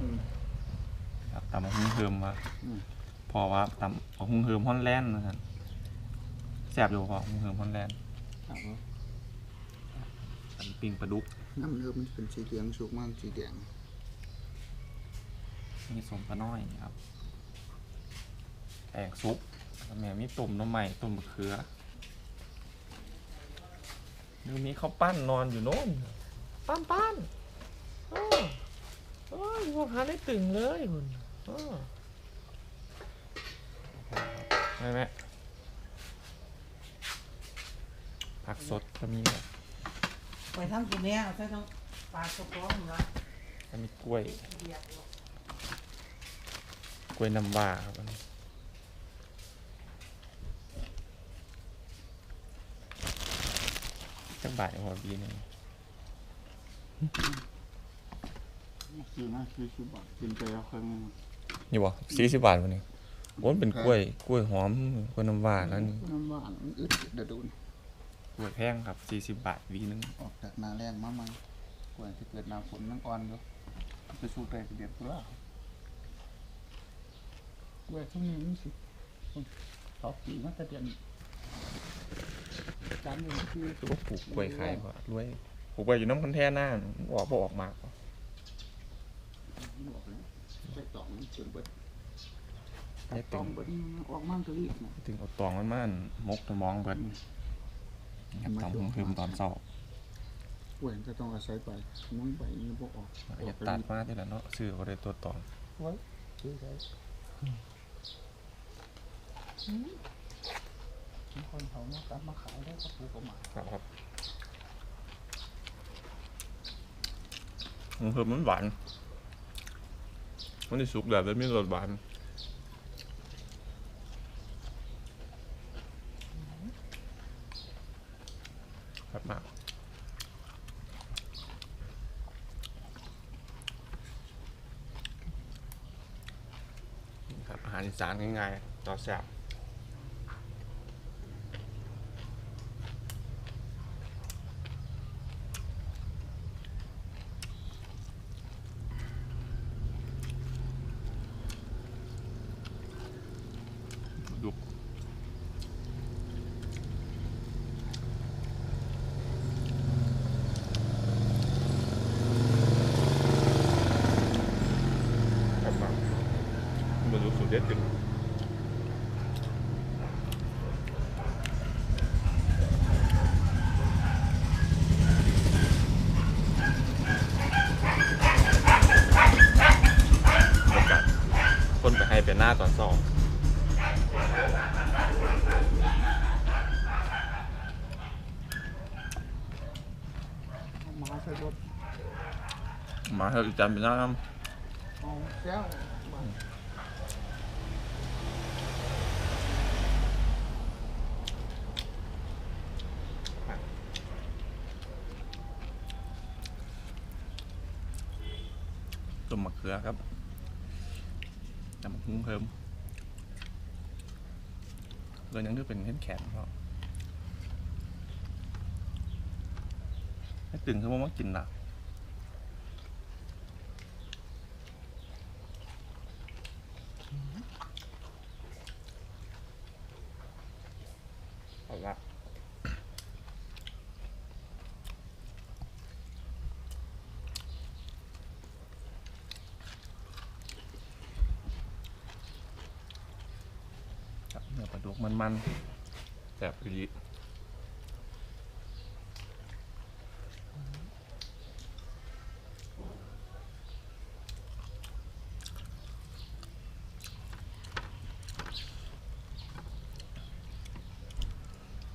อืมครับตำบักหุ่งเฮิมว่าอืม พอว่าตำบักหุ่งเฮิมฮอนแลนด์นะครับแซ่บอยู่พอบักหุ่งเฮิมฮอนแลนด์ครับผมตำปิ้งปลาดุกน้ำเนื้อมันเป็นสีเหลืองสุกมันสีแดงมีสมปลาน้อยครับแกงซุปแล้วแม่มีต้มหน้ำใหม่ต้มมะเขือดูมีข้าวปั้นนอนอยู่โน่นปั้นปั้นโอ้ โอ้ยพวกหาได้ตึงเลยคุณโอ้ได้ไหมผักสดก็มีครับไปทำกินเนี้ยใช้ทั้งปลากระป๋องหมดละก็มีกล้วยเดียวกล้วยน้ำว้าครับอันนี้จังบาทหัวบีหนึง คือนะคือคือบาทกินไปแล้วครึ่งนึงนี่บ่สี่สิบบาทวันนี้โอ้ยเป็นกล้วยกล้วยหอมกล้วยน้ำว้าแล้วนี่น้ำหวานมันอึดเดี๋ยวดูนกล้วยแพงครับสี่สิบบาทวีหนึงออกจากนาแรงมาใหม่กว่าที่เกิดนาฝนนั่งอ่อนอยู่ไปสู้แรงเด็ดตัวเว้ยช่วงนี้มันสิสอบปีมาแต่เดือนจานหนึ่งคือคือว่าปลูกกล้วยขายก็รวยปลูกกล้วยอยู่น้ำคันแท่หน้าออกบ่ออกมาก บ่บอกเลยไปตองมันเกินเบิดได้ตตึองงเบิดออกมั่งตัวอีกนะถึงเอาตองมันมาอั่นมกสมองเบิดครับตองผมคืมตอนเช้าเว้ยจะต้องอาศัยไปมึงไปนี่บ่ออกอย่าตัดมาที่ละเนาะซื้อก็ได้ตัวตองไว้ซื้อได้มีคนเขามาตัดมาขายได้ก็ปลูกออกมาครับครับมันคือมันหวาน มันจะสุกแบบแล้วมีรสหวานครับมากครับอาหารอีสานง่ายๆต่อแซ่บ ดุกครับมามาดูสูตรเด็ดกันแล้วกันคนไปให้เป็นหน้าตอนสอง เอามาใส่รถ มาเถอะอีจันเป็นน้าน้เอก้วมาำต้มมะเขือครับแต่มะหุ้งเพิ่มเลยยังนึกเป็นเห็นแขนเพราะให้ตึงคือว่ามากินหนักเอาละ ครับเนื้อปลาดุกมันแบบอีหลี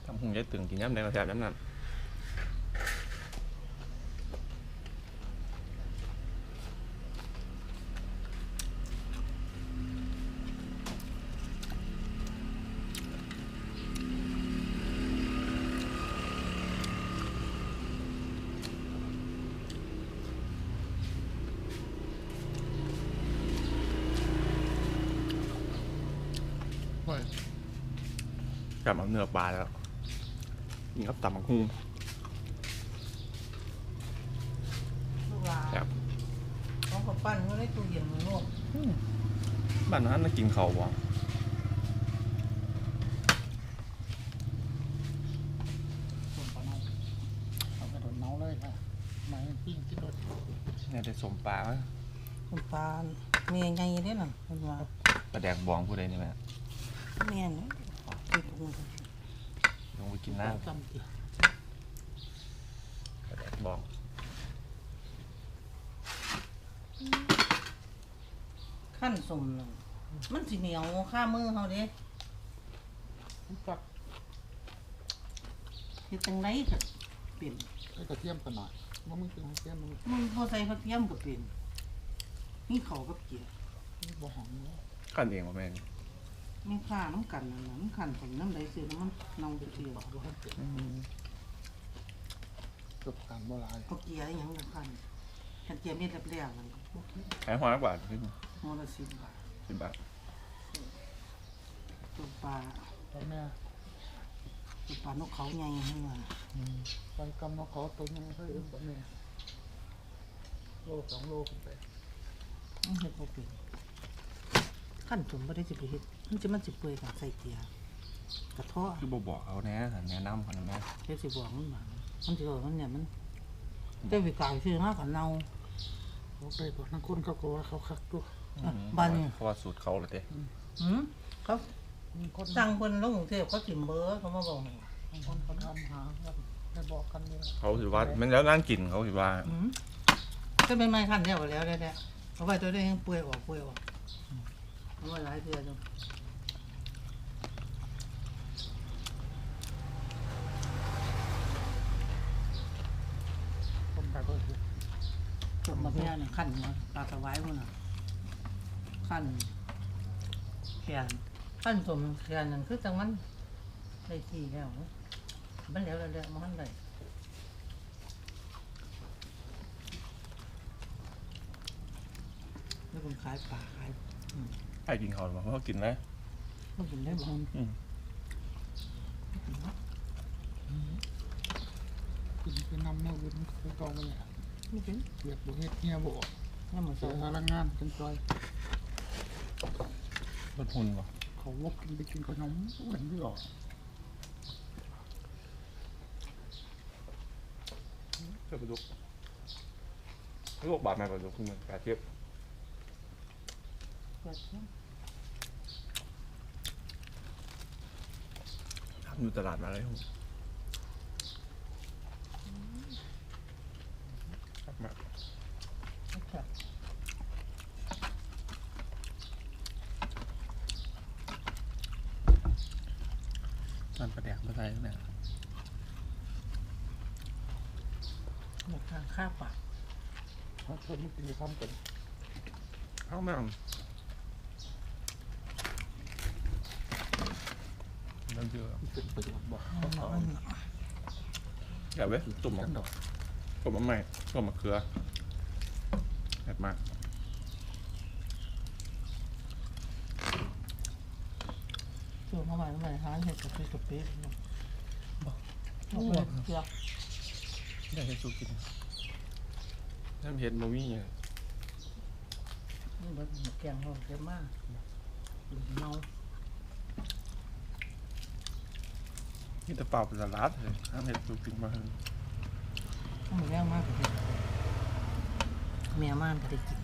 ทำหุงยายตึงกินย้ำแดงกระแสบย้ำนั่น เนื้อปลาแล้วนี่ครับตำบักหุ่งลูกหลานครับของกับปั้นเขาได้กินโลกบ้านนั้นน่ากินเขาวบ่ส่วนปลาเน่าเอาไปโดนเน่าเลยค่ะไมาปิ้งที่รถเนี่ยได้สมปลาไหมคุณปานเมียไงเด้น่ะคุณว่าปลาแดกบองผู้ใดนี่แม่เมียนี่ติดอุ้ง ลงไปกินน้จำติำปลาแดกบองขั้นสมนึงมันสิเหนียวข้ามือเฮาเด้กับเฮ็ดจังไดก็เป็นไอ้กระเทียมกันหน่อยว่ามึงเป็นกระเทียมมึงมันบ่ใส่ผักเทียมก็เป็นนี่เขาวกับเกี๊ยวบ่หอมเนาะกันเองบ่แม่ นแม่ค้าน้ำกันนั่นน่ะมันขันผลน้ำใดซื้อแล้วมันเน่าไปเที่ยวบ่ให้เป็นเกือบการบ่หลายเอาเกี๊ยวอหยังก็ขันขันเกี๊ยวเม็ดแรกๆนั่นขายหัวละบาทขึ้นโมละสิบบาทสิบบาทตัวปลาตอนแม่ตัวปลานกเขาใหญ่ให้มาไปกำมาขอตัวนึงให้เอ็มตอนแม่โลสองโลขึ้นไปมันเฮ็ดบ่เป็นขั้นสมบ่ได้สิไปเฮ็ด มันจะมันสิเปื่อยกับใส่เกี๊ยวกระเทาะคือบ่บอกเขาแน่แนะนำเขานะแม่เดี๋ยวสิบอกมันมามันสิบอกมันเนี่ยมันได้ไปกายซื้อมากับเน่าเขาไปบอกนักคนเขาก็ว่าเขาคักตัวอะบ้านนี่เขาว่าสูตรเขาเลยเด้หืมเขามีคนสั่งเพิ่นลงกรุงเทพเขาสิเบอร์เขามาบอกให้บางคนเขาทำหากันให้บอกกันนี่แหละเขาสิว่ามันแล้วนั่งกินเขาสิว่าหืมก็เป็นไม้ขั้นแล้วก็แล้วแล้วเอาไว้ตัวได้ยังเปื่อยออกเปื่อยออกเอาไว้หลายเทื่อจัง คนไปก็คือ จบมาเพียเนี่ยขั้นหัวปลาสวายพุ่นน่ะขั้นแขนขั้นสมแขนนั่นคือจังมันได้ที่แล้วมันแล้วแล้วแล้วมันได้แล้วผมขายปลาขายไอ้กินเขาบ่เพราะเขากินแล้วมันกินได้บ่อืมกินไปนำแนวอื่นไปกองไปเนี่ย ไม่กินเรียกบุเฮ็ดเฮียบ่ยังมันเสีเสียพลังงานจังจอยรถหุ่นบ่เขาลบกินไปกินขนมเหมือนที่หรอกเจ้าปลาดุกลูกบาทแม่ปลาดุกคือมันปลาเทียบเปิดเครื่องทำอยู่ตลาดมาเลยครับมา เอาจับ ตอนปลาแดกมาใส่เนี่ย หมดทางค่าปากถ้าเธอไม่กินจะทำกันเข้าแม่งนั่นคือเป็นประโยชน์บ่เอามันอย่าเว้ยตุ่มกัมะนดอกตุ่มมะใหม่ตุ่มมะเขือแซ่บมากช่วงเข้ามาเข้ามาหาเห็ดกับพี่กับพี่บอกบอกเลยเกือบ ได้ให้สู้กินน้ำเห็ดมะมี่เนี่ยนี่มันแกงเราเยอะมากหรือเมามีแต่เปล่าเป็นสลัดเลยน้ำเห็ดสู้กินมาให้ต้องมีแรงมากกว่าเดิมเมียมากก็ได้กิน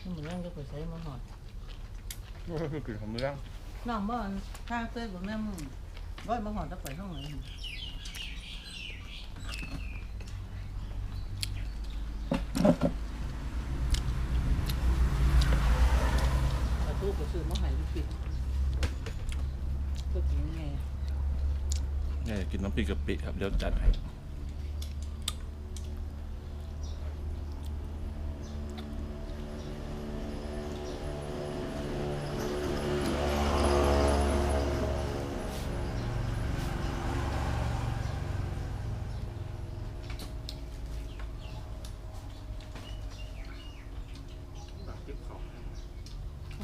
ต้องมีแรงก็ไปใช้มาหน่อยก็คือกลิ่นของเรื่องน้องบ้านข้างเต้ยกับแม่มึง ร้อยมาหอนจะไปห้องไหนประตูก็ซื้อมาให้ลูกปิดก็กินไง เนี่ยกินน้ำพริกกะปิครับ เดี๋ยวจัดให้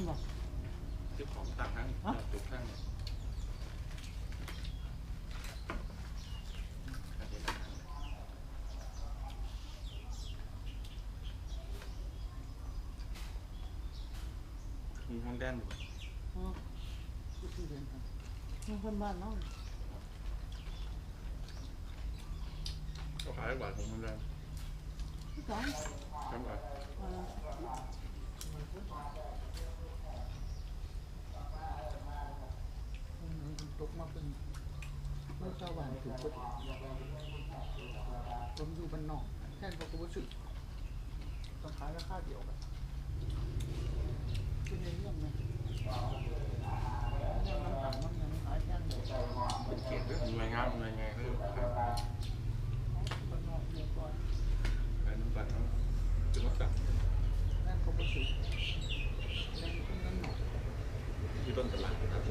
บอก ซื้อของต่างทั้งตุกข้างเนี่มีห้องแดนอยู่อ๋อที่เดินทางน้องคนบ้านเนาะก็ขายกว่าผมเหมือนกันพี่สอง ทำกว่า เออ เมื่อเช้าวันถึงก็ผมอยู่บ้านนอกแค่ก็รู้สึกต้องขายราคาเดียวกันคือในเรื่องไหมเรื่องน้ำตาลมันยังขายแค่เดียวกันมันเขียนด้วยหน่วยงานหน่วยงานเขาอยู่ขายบ้านนอกเรียบร้อยขายน้ำตาลเนาะถึงว่าสั่งนั่นก็รู้อนั่นนั่นหนอที่ต้นตลาดนะครับ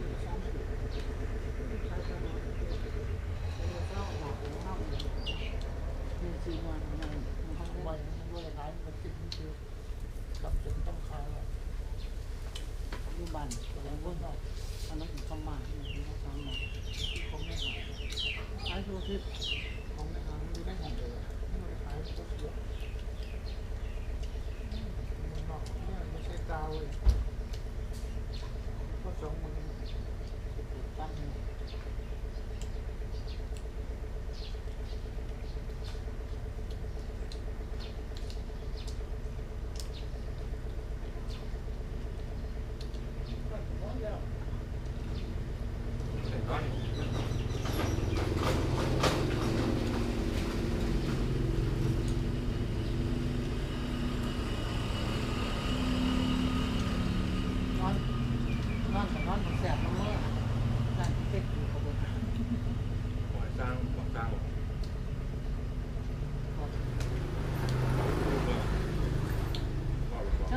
บ้านอะไรพวกเราอันนั้นเป็นคำมาที่เขาทำมาเขาไม่หาย ขายทุกทิศของไม่หายไม่ได้ของเลยไม่ได้ขายก็เสียมันบอกเนี่ยไม่ใช่กาวเลยก็สองมือตั้ง ใส่น้อย นอนนอนกับนอนมันแสบมันเมื่อนั่นเป็ดอยู่กับผม ปล่อยสร้างปล่อยสร้า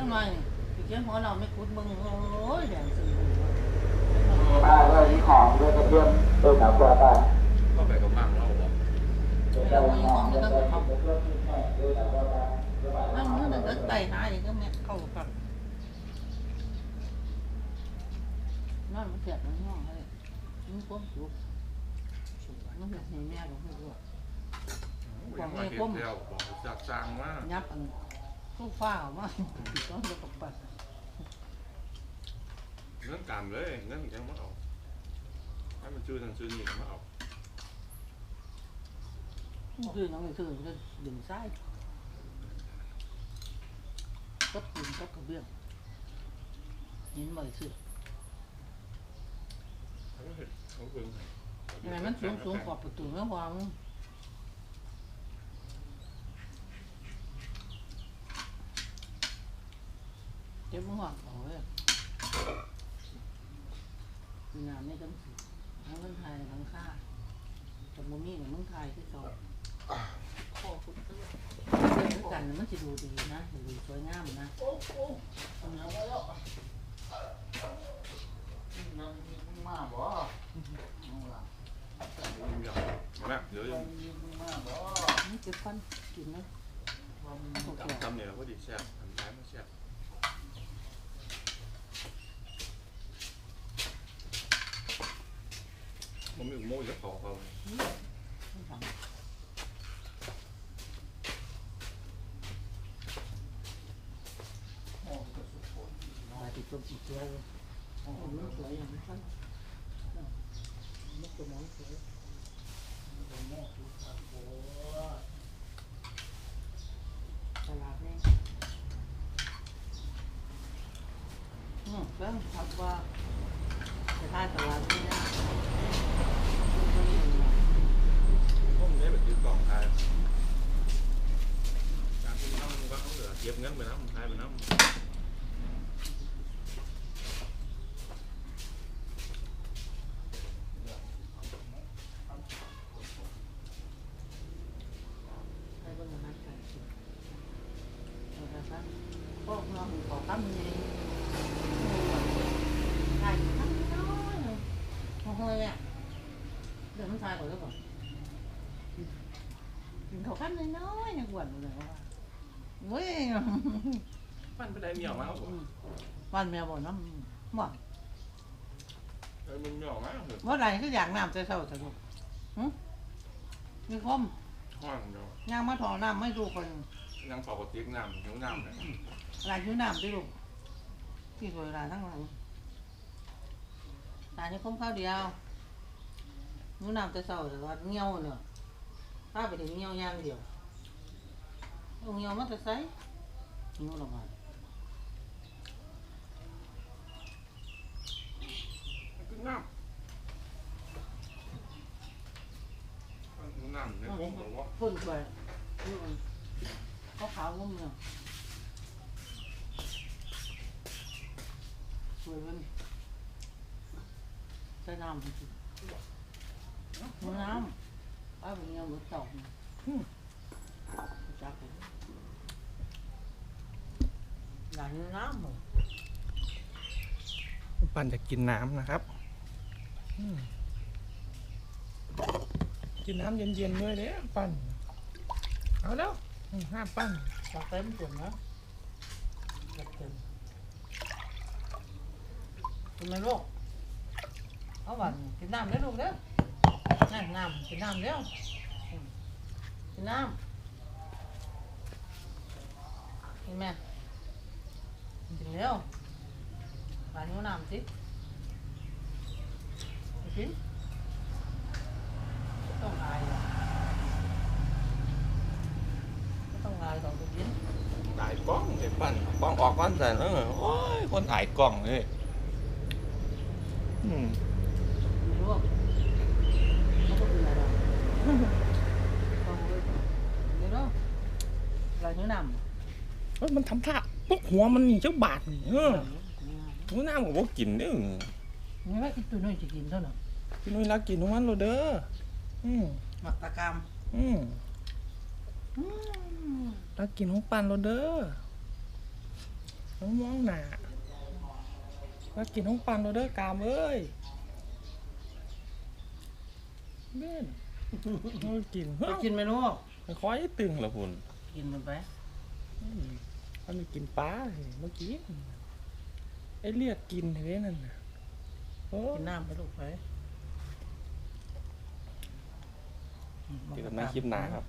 ง ช่างหน่อยพี่เจ้าหัวเราไม่คุดมึงโอ้ยแดงสื่อได้ด้วยที่ของด้วยกระเทียมด้วยหนังปลาตายก็ไปกับบ้างเราบอกได้ของด้วยกระเทียมด้วยหนังปลาตายนั่งมือหนึ่งก็ไต่หาอีกก็แม่เข้ากันนั่นมันแสบมันห้องเลยมันก้มสุกมันเห็นแม่ก็ไม่รู้บอกให้ก้มเดียวบอกจากสร้างว่ายับอัน ตู้ฟ้าออกมาต้องจะตกปัดเงื่อนการเลยเงื่อนยังไม่เอาให้มันชื่อทางชื่อนี่มาเอาคือน้องคือก็ดึงซ้ายก็ดึงก็กระเบื้องเห็นบ่อยสุดเขาเห็นเขาเพิ่งยังไงมันสูงสูงกว่าประตูไม่วาง เจ็บมือหักโอ้ยงานนี่ต้องสิทั้งเมืองไทยทั้งค่าแต่โมมี่กับเมืองไทยที่สองเรื่องกันมันจะดูดีนะดูสวยงามนะมาบ่นะเดี๋ยวนี่เจ็บฟันกินนะโอเคทำเนี่ยพอดีแซ่บทำร้ายมาแซ่บ มันมีโม่จะขอเขาม่ทำปฏิบัติตัวเลยอ้มันสวยอย่างนี้ฟันมันสมองสวยตลาดนี่อืมเรื่องทับว่าจะทายตลาดนี่นะ ผมได้แบบยืดกล่องทายการที่น้ำก็ต้องเหลือเก็บเงินไปน้ำทายไปน้ำ ใครบ้างนะใครสิเอาละครับพวกน้องขอคำนี้ใครคำน้อยโอ้โหเนี่ยเดี๋ยวมันทายก่อนแล้วก่อนกิ นขอคำน้อยๆยังหวนอยู่เลยว่าเว้ยมันไปได้เหนียวมากผมวันแมวบ่น้ำบ่เออมันเหนียวมากเลยเมื่อไหร่ก็อยากน้ำใจเศร้าแต่ลูกหึมีคมห้องเดียวย่างมาถอน้ำไม่ดูคนยังปกติน้ำหิวน้ำเลยหลายชิ้นน้ำดิลูกที่สวยหลายทั้งหลังเตายนี่คมข้าวเดียวหนูน้ำแต่เศร้าแต่ว่าเงี้ยวเนาะป้าไปถึงเงี้ยวอย่างเดียวเอาเงี้ยวมาแต่ไสเงี้ยวลงมากินน้ำน้ำเนี่ยผมบอกว่าพ่นไปนี่มันเขาขาวงุ้มเนาะสวยมันใส่น้ำสิมือน้ำ ป้าไปเงี้ยวมือตกจับไปหลานน้ำเหรอปั่นจะกินน้ำนะครับ กินน้ำเย็นๆด้วยเด้อปั่นเอาแล้วห้าปั่นจับเต็มจุดนนะจับเต็มกินไมลูกเอาหวานกินน้ำเด้ลูกเด้อ น้ำน้ำกินน้ำเด้ออืมกินน้ำกินไหมกินเร็วหวานนิ้วน้ำสิกินไม่ต้องอายหรอกไม่ต้องอายของตัวกินถ่ายกล้องเดี๋ยวปั่นกล้องออกก้อนแต่เออโอ้ยคนถ่ายกล้องเลยอืมไม่รู้ว่าเขาก็เป็นอะไรเขาก็เดี๋ยวเนาะลาย นิ้วน้ำเฮ้ยมันทำท่าพวกหัวมันนี่เจ้าบาทนี่เออหัวหน้าบอกว่ากินเด้อนี่ว่าอีตัวน้อยจะกินเท่านั้นพี่นุ้ยรักกินของมันโลดเด้ออืมหมักตะกรามอืมอืมรักกินของปันโลดเด้อน้องมองหนารักกินของปันโลดเด้อกามเอ้ยเบ้นเอากินไปกินไหมลูกคอยให้ตึงเหรอคุณกินมันไป มันไปกินปลาเมื่อกี้ไอ้เรียกกินเห็นนั่นน่ะโอ้กินน้ำไปลูกไปเจอกันในคลิปหน้าครับ